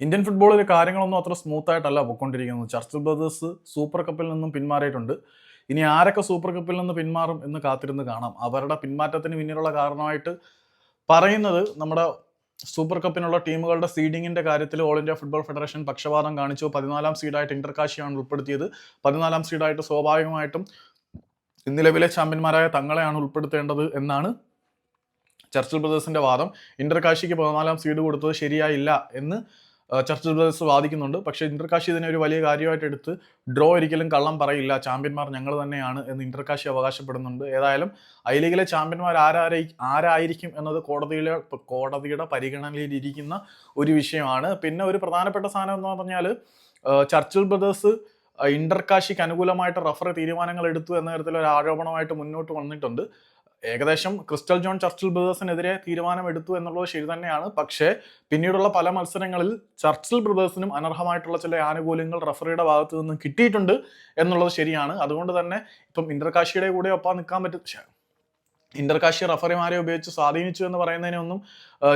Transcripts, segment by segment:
Indian ഫുട്ബോളിൽ കാര്യങ്ങളൊന്നും അത്ര സ്മൂത്ത് ആയിട്ടല്ല പോയിക്കൊണ്ടിരിക്കുന്നത് ചർച്ചിൽ ബ്രദേഴ്സ് സൂപ്പർ കപ്പിൽ നിന്നും പിന്മാറിയിട്ടുണ്ട്. ഇനി ആരൊക്കെ സൂപ്പർ കപ്പിൽ നിന്ന് പിന്മാറും എന്ന് കാത്തിരുന്ന് കാണാം. അവരുടെ പിന്മാറ്റത്തിന് പിന്നിലുള്ള കാരണമായിട്ട് പറയുന്നത് നമ്മുടെ സൂപ്പർ കപ്പിനുള്ള ടീമുകളുടെ സീഡിങ്ങിന്റെ കാര്യത്തിൽ ഓൾ ഇന്ത്യ ഫുട്ബോൾ ഫെഡറേഷൻ പക്ഷപാതം കാണിച്ചു. പതിനാലാം സീഡായിട്ട് ഇന്റർകാശിയാണ് ഉൾപ്പെടുത്തിയത്. പതിനാലാം സീഡായിട്ട് സ്വാഭാവികമായിട്ടും നിലവിലെ ചാമ്പ്യന്മാരായ തങ്ങളെയാണ് ഉൾപ്പെടുത്തേണ്ടത് എന്നാണ് ചർച്ചിൽ ബ്രദേഴ്സിന്റെ വാദം. ഇന്റർകാശിക്ക് പതിനാലാം സീഡ് കൊടുത്തത് ശരിയായില്ല എന്ന് ചർച്ചിൽ ബ്രദേഴ്സ് വാദിക്കുന്നുണ്ട്. പക്ഷേ ഇന്റർകാശി ഇതിനെ ഒരു വലിയ കാര്യമായിട്ട് എടുത്ത് ഡ്രോ ഒരിക്കലും കള്ളം പറയില്ല. ചാമ്പ്യന്മാർ ഞങ്ങൾ തന്നെയാണ് എന്ന് ഇന്റർകാശി അവകാശപ്പെടുന്നുണ്ട്. ഏതായാലും ഐ ലീഗിലെ ചാമ്പ്യന്മാർ ആരായി ആരായിരിക്കും എന്നത് കോടതിയിലെ കോടതിയുടെ പരിഗണനയിലിരിക്കുന്ന ഒരു വിഷയമാണ്. പിന്നെ ഒരു പ്രധാനപ്പെട്ട സാധനം എന്ന് പറഞ്ഞാൽ ചർച്ചിൽ ബ്രദേഴ്സ് ഇന്റർകാശിക്ക് അനുകൂലമായിട്ട് റഫറി തീരുമാനങ്ങൾ എടുത്തു എന്ന തരത്തിൽ ഒരു ആരോപണമായിട്ട് മുന്നോട്ട് വന്നിട്ടുണ്ട്. ഏകദേശം ക്രിസ്റ്റൽ ജോൺ ചർച്ചിൽ ബ്രദേഴ്സിനെതിരെ തീരുമാനം എടുത്തു എന്നുള്ളത് ശരി തന്നെയാണ്. പക്ഷേ പിന്നീടുള്ള പല മത്സരങ്ങളിൽ ചർച്ചിൽ ബ്രദേഴ്സിനും അനർഹമായിട്ടുള്ള ചില ആനുകൂല്യങ്ങൾ റഫറിയുടെ ഭാഗത്തു നിന്ന് കിട്ടിയിട്ടുണ്ട് എന്നുള്ളത് ശരിയാണ്. അതുകൊണ്ട് തന്നെ ഇപ്പം ഇന്റർകാശിയുടെ കൂടെ ഒപ്പം നിൽക്കാൻ പറ്റും. ഇന്റർകാശി റഫറിമാരെ ഉപയോഗിച്ച് സ്വാധീനിച്ചു എന്ന് പറയുന്നതിനൊന്നും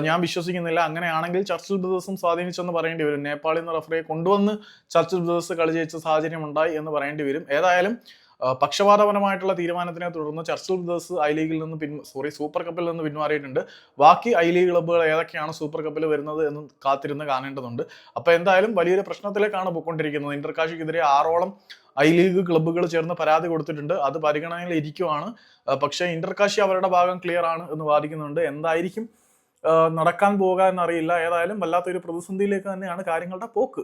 ഞാൻ വിശ്വസിക്കുന്നില്ല. അങ്ങനെയാണെങ്കിൽ ചർച്ചിൽ ബ്രദേഴ്സും സ്വാധീനിച്ചെന്ന് പറയേണ്ടി വരും. നേപ്പാളിൽ നിന്ന് റഫറിയെ കൊണ്ടുവന്ന് ചർച്ചിൽ ബ്രദേഴ്സ് കളി ജയിച്ച സാഹചര്യം ഉണ്ടായി എന്ന് പറയേണ്ടി വരും. ഏതായാലും പക്ഷപാതപരമായിട്ടുള്ള തീരുമാനത്തിനെ തുടർന്ന് ചർച്ചിൽ ബ്രദേഴ്സ് ഐ ലീഗിൽ നിന്ന് പിൻ സോറി സൂപ്പർ കപ്പിൽ നിന്ന് പിന്മാറിയിട്ടുണ്ട് ബാക്കി ഐ ലീഗ് ക്ലബ്ബുകൾ ഏതൊക്കെയാണ് സൂപ്പർ കപ്പിൽ വരുന്നത് എന്ന് കാത്തിരുന്ന് കാണേണ്ടതുണ്ട്. അപ്പോൾ എന്തായാലും വലിയൊരു പ്രശ്നത്തിലേക്കാണ് പോയിക്കൊണ്ടിരിക്കുന്നത്. ഇന്റർകാശിക്കെതിരെ ആറോളം ഐ ലീഗ് ക്ലബ്ബുകൾ ചേർന്ന് പരാതി കൊടുത്തിട്ടുണ്ട്. അത് പരിഗണനയിൽ ഇരിക്കുവാണ്. പക്ഷേ പക്ഷേ ഇന്റർകാശി അവരുടെ ഭാഗം ക്ലിയർ ആണ് എന്ന് വാദിക്കുന്നുണ്ട്. എന്തായിരിക്കും നടക്കാൻ പോകുക എന്നറിയില്ല. ഏതായാലും വല്ലാത്തൊരു പ്രതിസന്ധിയിലേക്ക് തന്നെയാണ് കാര്യങ്ങളുടെ പോക്ക്.